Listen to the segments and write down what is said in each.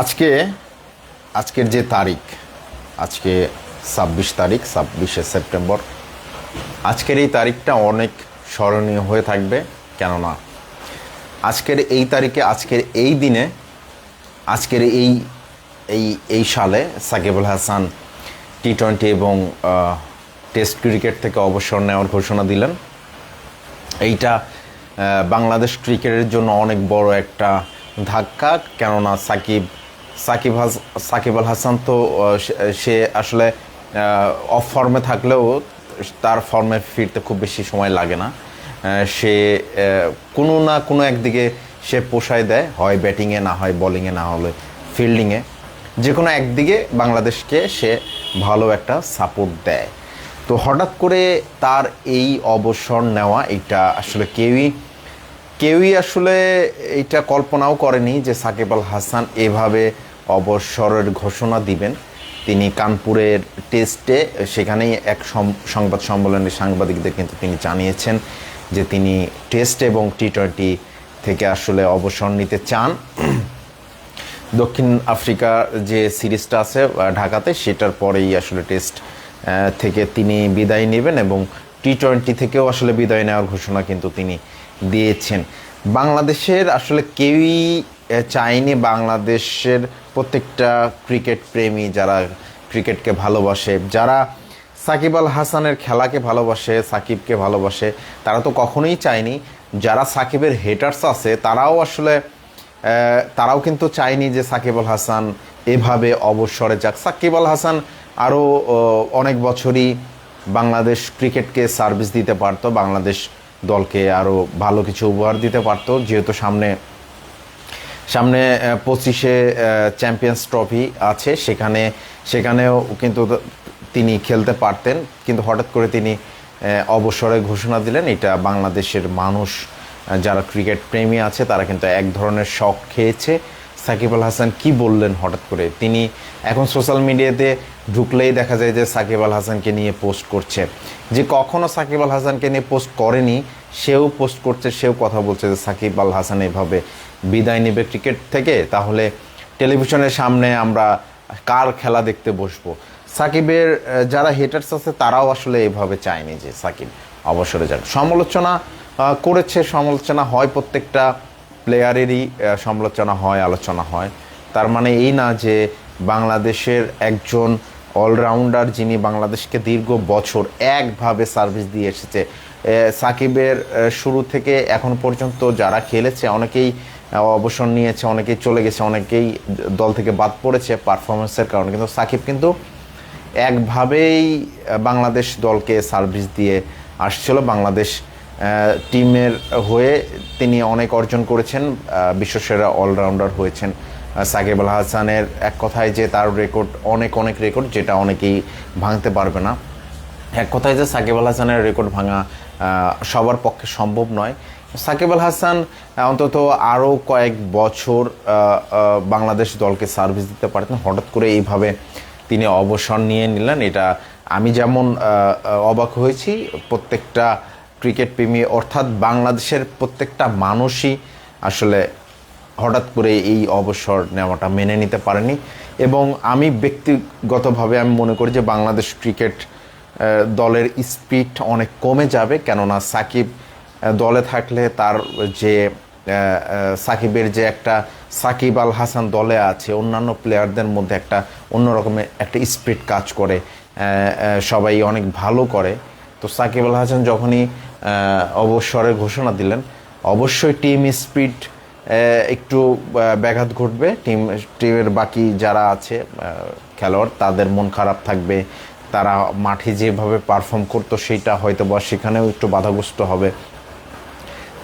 আজকে, আজকের যে তারিখ, আজকে ছাব্বিশ তারিখ, ছাব্বিশে সেপ্টেম্বর, আজকের এই তারিখটা অনেক স্মরণীয় হয়ে থাকবে, কেননা আজকের এই তারিখে, আজকের এই দিনে, আজকের এই এই এই সালে সাকিবুল হাসান টি টোয়েন্টি এবং টেস্ট ক্রিকেট থেকে অবসর নেওয়ার ঘোষণা দিলেন। এইটা বাংলাদেশ ক্রিকেটের জন্য অনেক বড় একটা ধাক্কা, কেননা সাকিব সাকিব হাস, সাকিব আল হাসান তো সে- আসলে অফ ফর্মে থাকলেও তার ফর্মে ফিরতে খুব বেশি সময় লাগে না। সে কোনো না কোনো একদিকে সে পোষায় দেয়, হয় ব্যাটিংয়ে না হয় বলিংয়ে না হলে ফিল্ডিংয়ে যে কোনো একদিকে বাংলাদেশকে সে ভালো একটা সাপোর্ট দেয়। তো হঠাৎ করে তার এই অবসর নেওয়া এটা আসলে কেউই কেউই আসলে এটা কল্পনাও করেনি যে সাকিব আল হাসান এভাবে অবসরের ঘোষণা দিবেন। তিনি কানপুরের টেস্টে সেখানেই এক সংবাদ সম্মেলনে সাংবাদিকদের কিন্তু তিনি জানিয়েছেন যে তিনি টেস্ট এবং টি টোয়েন্টি থেকে আসলে অবসর নিতে চান। দক্ষিণ আফ্রিকার যে সিরিজটা আছে ঢাকাতে সেটার পরেই আসলে টেস্ট থেকে তিনি বিদায় নেবেন এবং টি টোয়েন্টি থেকেও আসলে বিদায় নেওয়ার ঘোষণা কিন্তু তিনি দিয়েছেন। বাংলাদেশের আসলে কেউই চায়নি বাংলাদেশের প্রত্যেকটা ক্রিকেট প্রেমী যারা ক্রিকেটকে ভালোবাসে। যারা সাকিব আল হাসানের খেলাকে ভালোবাসে, সাকিবকে ভালোবাসে, তারা তো কখনোই চায়নি। যারা সাকিবের হেটার্স আছে, তারাও আসলে তারাও কিন্তু চায়নি যে সাকিব আল হাসান এভাবে অবসরে যাক। সাকিব আল হাসান আরও অনেক বছরই বাংলাদেশ ক্রিকেটকে সার্ভিস দিতে পারতো, বাংলাদেশ দলকে আরও ভালো কিছু উপহার দিতে পারতো, যেহেতু সামনে সামনে পঁচিশে চ্যাম্পিয়ন্স ট্রফি আছে। সেখানে, সেখানেও কিন্তু তিনি খেলতে পারতেন। কিন্তু হঠাৎ করে তিনি অবসরে ঘোষণা দিলেন। এটা বাংলাদেশের মানুষ যারা ক্রিকেট প্রেমী আছে, তারা কিন্তু এক ধরনের শখ খেয়েছে। সাকিব আল হাসান কি বললেন হঠাৎ করে? তিনি এখন সোশ্যাল মিডিয়াতে ঢুকলেই দেখা যায় যে সাকিব আল হাসানকে নিয়ে পোস্ট করছে। যে কখনো সাকিব আল হাসানকে নিয়ে পোস্ট করেনি, সেও পোস্ট করছে, সেও কথা বলছে যে সাকিব আল হাসান এভাবে বিদায় নেবে ক্রিকেট থেকে, তাহলে টেলিভিশনের সামনে আমরা কার খেলা দেখতে বসবো? সাকিবের যারা হেটার্স আছে, তারাও আসলে এভাবে চায়নি যে সাকিব অবসরে যান সমালোচনা করেছে, সমালোচনা হয় প্রত্যেকটা প্লেয়ারেরই সমালোচনা হয়, আলোচনা হয়। তার মানে এই না যে বাংলাদেশের একজন অলরাউন্ডার যিনি বাংলাদেশকে দীর্ঘ বছর একভাবে সার্ভিস দিয়ে এসেছে সাকিবের শুরু থেকে এখন পর্যন্ত যারা খেলেছে, অনেকেই অবসর নিয়েছে, অনেকেই চলে গেছে, অনেকেই দল থেকে বাদ পড়েছে পারফরমেন্সের কারণে। কিন্তু সাকিব কিন্তু একভাবেই বাংলাদেশ দলকে সার্ভিস দিয়ে আসছিল। বাংলাদেশ টিমের হয়ে তিনি অনেক অর্জন করেছেন। বিশ্বসেরা অলরাউন্ডার হয়েছেন সাকিব আল হাসানের। এক কথায় যে তার রেকর্ড অনেক অনেক রেকর্ড যেটা অনেকেই ভাঙতে পারবে না। এক কথায় যে সাকিব আল হাসানের রেকর্ড ভাঙা সবার পক্ষে সম্ভব নয়। সাকিব আল হাসান অন্তত আরও কয়েক বছর বাংলাদেশ দলকে সার্ভিস দিতে পারতেন। হঠাৎ করে এইভাবে তিনি অবসর নিয়ে নিলেন। এটা আমি যেমন অবাক হয়েছি। প্রত্যেকটা ক্রিকেট প্রেমী, অর্থাৎ বাংলাদেশের প্রত্যেকটা মানুষই আসলে হঠাৎ করে এই অবসর নেওয়াটা মেনে নিতে পারেনি। এবং আমি ব্যক্তিগতভাবে আমি মনে করি যে বাংলাদেশ ক্রিকেট দলের স্পিড অনেক কমে যাবে। কেননা সাকিব দলে থাকলে তার যে সাকিবের যে একটা, সাকিব আল হাসান দলে আছে, অন্যান্য প্লেয়ারদের মধ্যে একটা অন্যরকমের একটা স্পিড কাজ করে সবাই অনেক ভালো করে। তো সাকিব আল হাসান যখনই অবসরের ঘোষণা দিলেন, অবশ্যই টিম স্পিড একটু ব্যাঘাত ঘটবে। টিম টিমের বাকি যারা আছে খেলোয়াড়, তাদের মন খারাপ থাকবে। তারা মাঠে যেভাবে পারফর্ম করতো সেইটা হয়তো বা সেখানেও একটু বাধাগ্রস্ত হবে।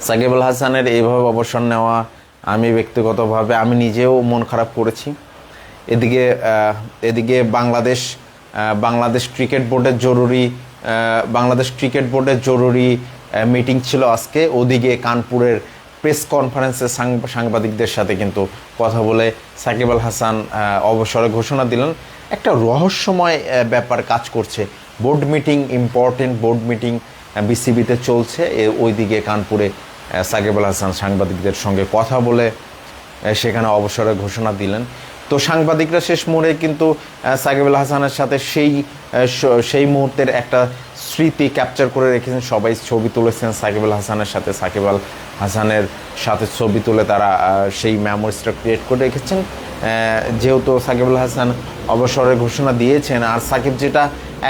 সাকিব আল হাসানের এইভাবে অবসর নেওয়া আমি ব্যক্তিগতভাবে আমি নিজেও মন খারাপ করেছি। এদিকে এদিকে বাংলাদেশ বাংলাদেশ ক্রিকেট বোর্ডের জরুরি বাংলাদেশ ক্রিকেট বোর্ডের জরুরি মিটিং ছিল আজকে। ওদিকে কানপুরের প্রেস কনফারেন্সে সাংবাদিকদের সাথে কিন্তু কথা বলে সাকিব আল হাসান অবসরে ঘোষণা দিলেন। একটা রহস্যময় ব্যাপার কাজ করছে। Board meeting, important board meeting বিসিবিতে চলছে। ওইদিকে কানপুরে সাকিব আল হাসান সাংবাদিকদের সঙ্গে কথা বলে সেখানে অবসরের ঘোষণা দিলেন। তো সাংবাদিকরা শেষ মোড়ে কিন্তু সাকিব আল হাসানের সাথে সেই সেই মুহূর্তের একটা স্মৃতি ক্যাপচার করে রেখেছেন। সবাই ছবি তুলেছেন সাকিব আল হাসানের সাথে। সাকিব আল হাসানের সাথে ছবি তুলে তারা সেই মেমোরিজটা ক্রিয়েট করে রেখেছেন। যেহেতু সাকিব আল হাসান অবসরের ঘোষণা দিয়েছেন, আর সাকিব যেটা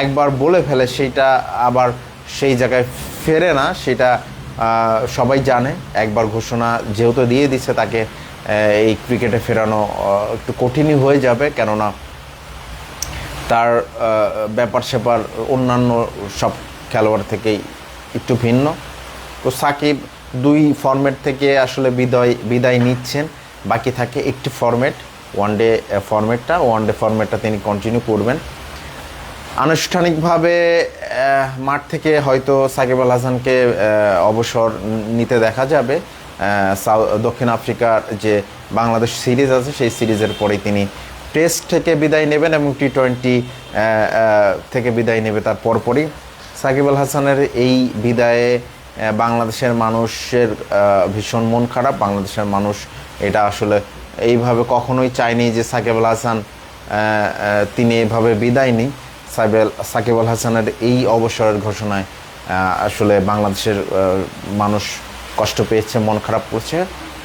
একবার বলে ফেলে সেইটা আবার সেই জায়গায় ফেরে না, সেটা সবাই জানে, একবার ঘোষণা যেহেতু দিয়ে দিচ্ছে তাকে এই ক্রিকেটে ফেরানো একটু কঠিনই হয়ে যাবে, কেননা তার ব্যাপার স্যাপার অন্যান্য সব খেলোয়াড় থেকেই একটু ভিন্ন। তো সাকিব দুই ফরম্যাট থেকে আসলে বিদায় বিদায় নিচ্ছেন, বাকি থাকে একটি ফরম্যাট ওয়ান ডে ফরম্যাটটা ওয়ান ডে ফরম্যাটটা তিনি কন্টিনিউ করবেন। আনুষ্ঠানিকভাবে মাঠ থেকে হয়তো সাকিব আল হাসানকে অবসর নিতে দেখা যাবে। দক্ষিণ আফ্রিকার যে বাংলাদেশ সিরিজ আছে, সেই সিরিজের পরেই তিনি টেস্ট থেকে বিদায় নেবেন এবং টি টোয়েন্টি থেকে বিদায় নেবে তার পরপরই। সাকিব আল হাসানের এই বিদায়ে বাংলাদেশের মানুষের ভীষণ মন খারাপ। বাংলাদেশের মানুষ এটা আসলে এইভাবে কখনোই চায়নি যে সাকিব আল হাসান তিনি এভাবে বিদায় নিই সাইবেল সাকিব আল হাসানের এই অবসরের ঘোষণায় আসলে বাংলাদেশের মানুষ কষ্ট পেয়েছে, মন খারাপ করছে।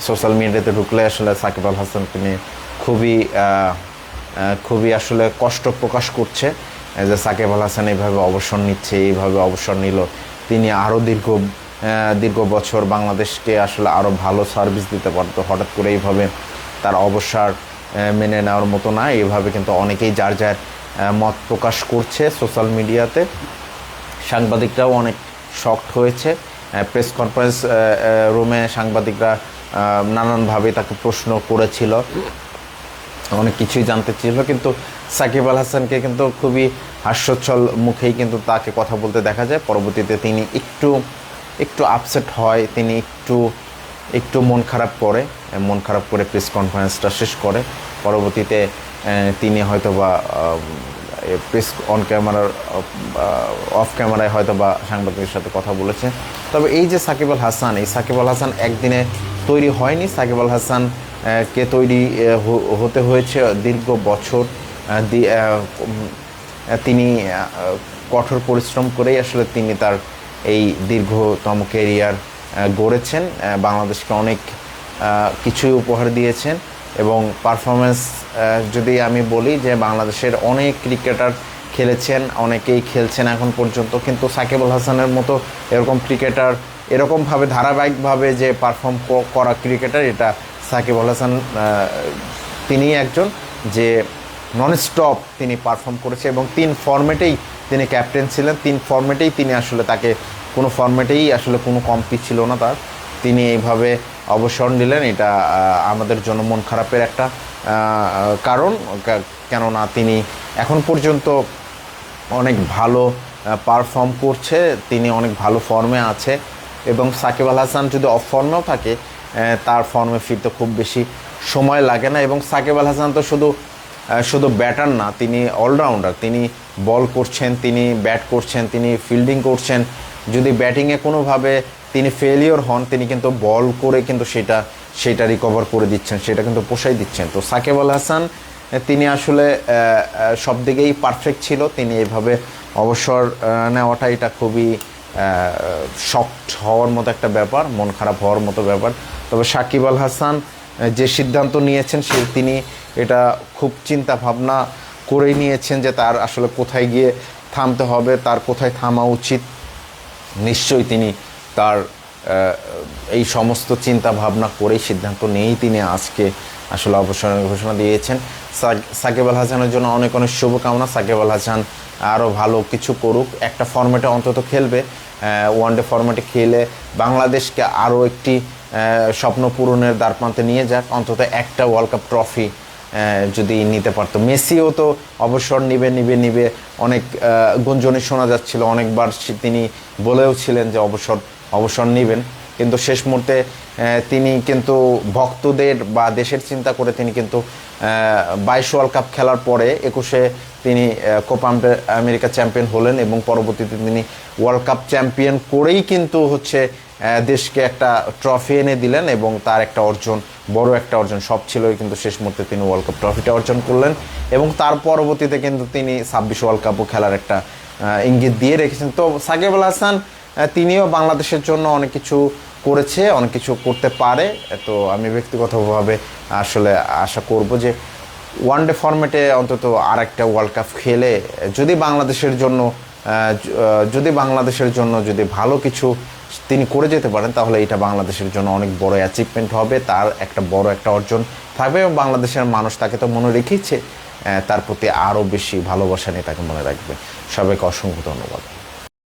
সোশ্যাল মিডিয়াতে ঢুকলে আসলে সাকিব আল হাসানকে নিয়ে খুবই খুবই আসলে কষ্ট প্রকাশ করছে যে সাকিব আল হাসান এইভাবে অবসর নিচ্ছে, এইভাবে অবসর নিল। তিনি আরও দীর্ঘ দীর্ঘ বছর বাংলাদেশকে আসলে আরও ভালো সার্ভিস দিতে পারতো। হঠাৎ করে এইভাবে তার অবসর মেনে নেওয়ার মতো না, এইভাবে কিন্তু অনেকেই যার যার মত প্রকাশ করছে সোশ্যাল মিডিয়াতে। সাংবাদিকরাও অনেক শকড হয়েছে। প্রেস কনফারেন্স রুমে সাংবাদিকরা নানানভাবে তাকে প্রশ্ন করেছিল। অনেক কিছুই জানতে চেয়েছিল, কিন্তু সাকিব আল হাসানকে কিন্তু খুবই হাস্যচ্ছল মুখেই কিন্তু তাকে কথা বলতে দেখা যায়। পরবর্তীতে তিনি একটু একটু আপসেট হয়, তিনি একটু একটু মন খারাপ করে, মন খারাপ করে প্রেস কনফারেন্সটা শেষ করে। পরবর্তীতে তিনি হয়তো বা প্রেস অন ক্যামেরার অফ ক্যামেরায় হয়তো বা সাংবাদিকের সাথে কথা বলেছে তবে এই যে সাকিব আল হাসান, এই সাকিব আল হাসান একদিনে তৈরি হয়নি। সাকিব আল হাসান কে তৈরি হতে হয়েছে দীর্ঘ বছর। তিনি কঠোর পরিশ্রম করেই আসলে তিনি তার এই দীর্ঘতম কেরিয়ার গড়েছেন। বাংলাদেশকে অনেক কিছুই উপহার দিয়েছেন। এবং পারফরমেন্স যদি আমি বলি যে বাংলাদেশের অনেক ক্রিকেটার খেলেছেন, অনেকেই খেলছেন এখন পর্যন্ত, কিন্তু সাকিব আল হাসানের মতো এরকম ক্রিকেটার এরকমভাবে ধারাবাহিকভাবে যে পারফর্ম করা ক্রিকেটার এটা সাকিব আল হাসান তিনি একজন যে নন স্টপ তিনি পারফর্ম করেছে এবং তিন ফর্মেটেই তিনি ক্যাপ্টেন ছিলেন। তিন ফর্মেটেই তিনি আসলে তাকে কোনো ফর্মেটেই আসলে কোনো কমতি ছিল না তার। তিনি এইভাবে অবসর নিলেন, এটা আমাদের জন্য মন খারাপের একটা কারণ কেননা তিনি এখন পর্যন্ত অনেক ভালো পারফর্ম করছে, তিনি অনেক ভালো ফর্মে আছে এবং সাকিব আল হাসান যদি অফ ফর্মেও থাকে তার ফর্মে ফিরতে খুব বেশি সময় লাগে না এবং সাকিব আল হাসান তো শুধু শুধু ব্যাটার না, তিনি অলরাউন্ডার তিনি বল করছেন, তিনি ব্যাট করছেন, তিনি ফিল্ডিং করছেন, যদি ব্যাটিংয়ে কোনোভাবে তিনি ফেলিওর হন, তিনি কিন্তু বল করে কিন্তু সেটা সেটা রিকভার করে দিচ্ছেন, সেটা কিন্তু পোষাই দিচ্ছেন। তো সাকিব আল হাসান, তিনি আসলে সব দিকেই পারফেক্ট ছিল, তিনি এভাবে অবসর নেওয়াটা এটা খুবই শক্ট হওয়ার মতো একটা ব্যাপার, মন খারাপ হওয়ার মতো ব্যাপার। তবে সাকিব আল হাসান যে সিদ্ধান্ত নিয়েছেন, সে, তিনি এটা খুব চিন্তা ভাবনা করেই নিয়েছেন যে তার আসলে কোথায় গিয়ে থামতে হবে, তার কোথায় থামা উচিত। নিশ্চয়ই তিনি তার এই সমস্ত চিন্তা ভাবনা করেই সিদ্ধান্ত নিয়েই তিনি আজকে আসলে অবসরের ঘোষণা দিয়েছেন। সাক- সাকিব আল হাসানের জন্য অনেক অনেক শুভকামনা। সাকিব আল হাসান আরও ভালো কিছু করুক। একটা ফর্মেটে অন্তত খেলবে। ওয়ান ডে ফর্মেটে খেলে বাংলাদেশকে আরও একটি স্বপ্ন পূরণের দ্বারপ্রান্তে নিয়ে যাক। অন্তত একটা ওয়ার্ল্ড কাপ ট্রফি যদি নিতে পারতো। মেসিও তো অবসর নিবে নিবে নিবে। অনেক গুঞ্জনে শোনা যাচ্ছিল। অনেকবার তিনি বলেও ছিলেন যে অবসর অবসর নেবেন। কিন্তু শেষ মুহূর্তে তিনি কিন্তু ভক্তদের বা দেশের চিন্তা করে তিনি কিন্তু বাইশ ওয়ার্ল্ড কাপ খেলার পরে একুশে তিনি কোপা আমেরিকা চ্যাম্পিয়ন হলেন এবং পরবর্তীতে তিনি ওয়ার্ল্ড কাপ চ্যাম্পিয়ন করেই কিন্তু হচ্ছে দেশকে একটা ট্রফি এনে দিলেন এবং তার একটা অর্জন, বড় একটা অর্জন, সব ছিলই কিন্তু শেষ মুহূর্তে তিনি ওয়ার্ল্ড কাপ ট্রফিটা অর্জন করলেন এবং তার পরবর্তীতে কিন্তু তিনি ছাব্বিশ ওয়ার্ল্ড কাপও খেলার একটা ইঙ্গিত দিয়ে রেখেছেন। তো সাকিব আল হাসান তিনিও বাংলাদেশের জন্য অনেক কিছু করেছে, অনেক কিছু করতে পারে। তো আমি ব্যক্তিগতভাবে আসলে আশা করব যে ওয়ান ডে ফরম্যাটে অন্তত আর একটা ওয়ার্ল্ড কাপ খেলে, যদি বাংলাদেশের জন্য যদি বাংলাদেশের জন্য যদি ভালো কিছু তিনি করে যেতে পারেন, তাহলে এটা বাংলাদেশের জন্য অনেক বড় অ্যাচিভমেন্ট হবে। তার একটা বড় একটা অর্জন থাকবে এবং বাংলাদেশের মানুষ তাকে তো মনে রেখেছে তার প্রতি আরও বেশি ভালোবাসা নিয়ে তাকে মনে রাখবে। সবাইকে অসংখ্য ধন্যবাদ।